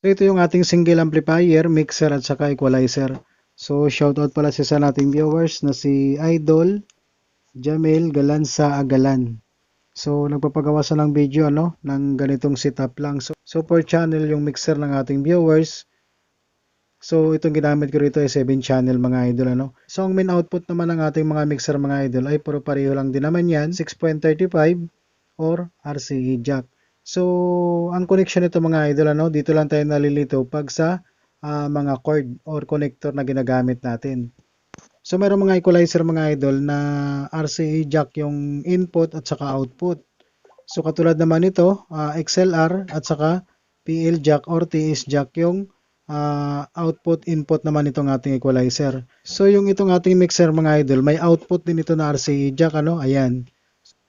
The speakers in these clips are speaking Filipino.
So ito yung ating single amplifier, mixer at saka equalizer. So shoutout pala sa isa nating viewers na si Idol Jamil Galansa Agalan. So nagpapagawa sa ng video ano ng ganitong setup lang. So, so channel yung mixer ng ating viewers. So itong ginamit ko rito ay 7 channel mga idol ano. So ang main output naman ng ating mga mixer mga idol ay puro pareho lang din naman yan 6.35 or RCA jack. So ang connection nito mga idol ano dito lang tayo nalilito pag sa ah, mga cord or connector na ginagamit natin. So meron mga equalizer mga idol na RCA jack yung input at saka output. So katulad naman ito, ah, XLR at saka PL jack or TS jack yung ah, output input naman itong ating equalizer. So yung itong ating mixer mga idol, may output din ito na RCA jack ano, ayan.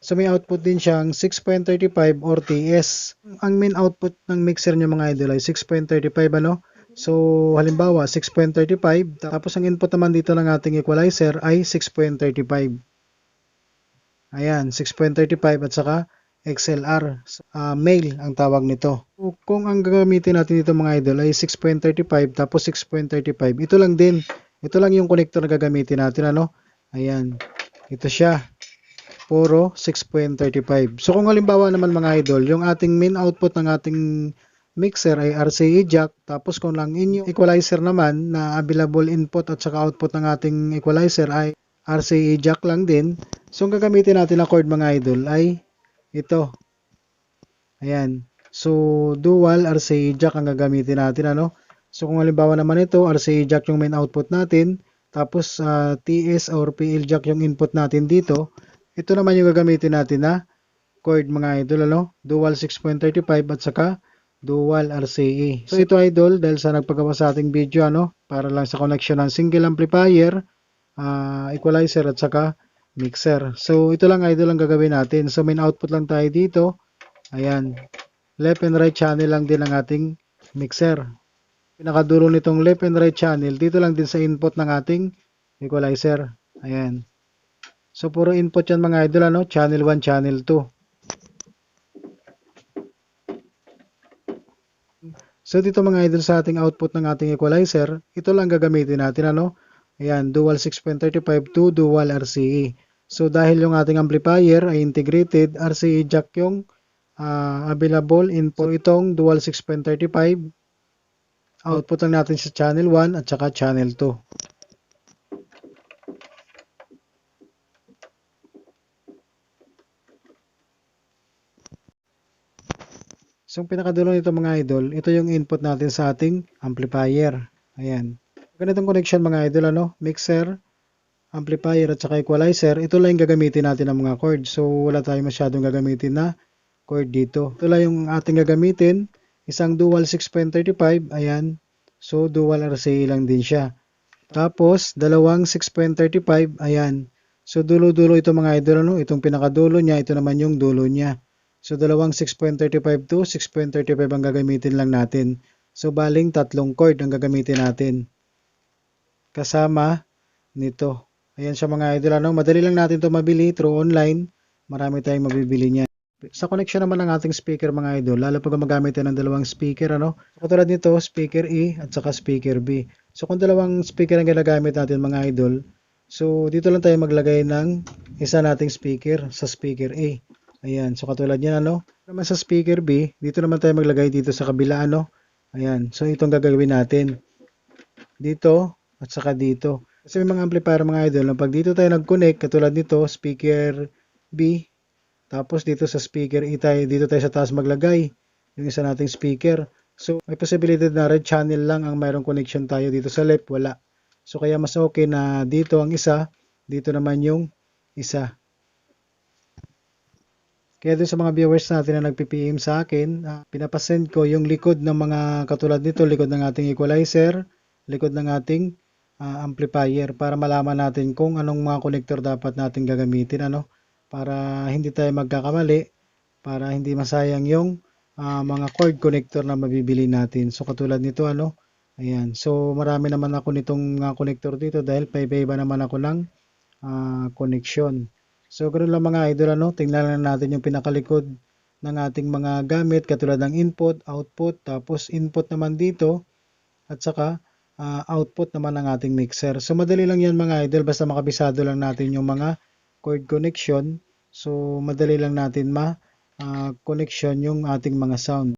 So may output din siyang 6.35 or TS. Ang main output ng mixer niya mga idol ay 6.35 ano. So halimbawa 6.35 tapos ang input naman dito ng ating equalizer ay 6.35. Ayan, 6.35 at saka XLR. Ah, male ang tawag nito. So, kung ang gagamitin natin dito mga idol ay 6.35 tapos 6.35, ito lang din. Ito lang yung connector na gagamitin natin ano. Ayan. Ito siya puro 6.35. So kung halimbawa naman mga idol, yung ating main output ng ating mixer ay RCA jack, tapos kung lang inyong equalizer naman na available input at saka output ng ating equalizer ay RCA jack lang din. So ang gagamitin natin na cord mga idol ay ito. Ayan. So dual RCA jack ang gagamitin natin ano. So kung halimbawa naman ito, RCA jack yung main output natin, tapos ah, TS or PL jack yung input natin dito, ito naman yung gagamitin natin na cord mga idol, ano? Dual 6.35 at saka dual RCA. So ito idol, dahil sa nagpagawa sa ating video, ano? Para lang sa connection ng single amplifier, ah, equalizer at saka mixer. So ito lang idol ang gagawin natin. So main output lang tayo dito. Ayan. Left and right channel lang din ang ating mixer. Pinakadulo nitong left and right channel, dito lang din sa input ng ating equalizer. Ayan. So, puro input yan mga idol, ano? Channel 1, channel 2. So, dito mga idol sa ating output ng ating equalizer, ito lang gagamitin natin, ano? Ayan, dual 6.35 to dual RCA. So, dahil yung ating amplifier ay integrated, RCA jack yung ah, available input. Itong dual 6.35, output lang natin sa channel 1 at saka channel 2. So, yung pinakadulo nito mga idol, ito yung input natin sa ating amplifier. Ayan. Ganitong connection mga idol, ano? Mixer, amplifier at saka equalizer. Ito lang yung gagamitin natin ng mga cord. So, wala tayong masyadong gagamitin na cord dito. Ito lang yung ating gagamitin. Isang dual 6.35. Ayan. So, dual RCA lang din siya. Tapos, dalawang 6.35. Ayan. So, dulo-dulo ito mga idol, ano? Itong pinakadulo niya, ito naman yung dulo niya. So, dalawang 6.35 to 6.35 ang gagamitin lang natin. So, baling tatlong cord ang gagamitin natin. Kasama nito. Ayan siya mga idol. Ano? Madali lang natin to mabili through online. Marami tayong mabibili niyan. Sa connection naman ng ating speaker mga idol, lalo pag magamit tayo ng dalawang speaker, ano? So, katulad nito, speaker E at saka speaker B. So, kung dalawang speaker ang ginagamit natin mga idol, so dito lang tayo maglagay ng isa nating speaker sa speaker A. Ayan, so katulad yan, ano? Naman sa speaker B, dito naman tayo maglagay dito sa kabila, ano? Ayan, so itong gagawin natin. Dito, at saka dito. Kasi may mga amplifier mga idol, na pag dito tayo nag-connect, katulad nito, speaker B, tapos dito sa speaker E tayo, dito tayo sa taas maglagay, yung isa nating speaker. So, may possibility na red channel lang ang mayroong connection tayo dito sa left, wala. So, kaya mas okay na dito ang isa, dito naman yung isa. Kaya dun sa mga viewers natin na nagpi-PM sa akin, uh, pinapasend ko yung likod ng mga katulad nito, likod ng ating equalizer, likod ng ating ah, amplifier para malaman natin kung anong mga connector dapat natin gagamitin ano para hindi tayo magkakamali, para hindi masayang yung ah, mga cord connector na mabibili natin. So katulad nito ano, ayan. So marami naman ako nitong mga connector dito dahil paiba-iba naman ako ng ah, connection. So, ganoon lang mga idol, ano? Tingnan lang natin yung pinakalikod ng ating mga gamit katulad ng input, output, tapos input naman dito at saka ah, output naman ng ating mixer. So madali lang yan mga idol basta makabisado lang natin yung mga cord connection. So madali lang natin ma ah, connection yung ating mga sound.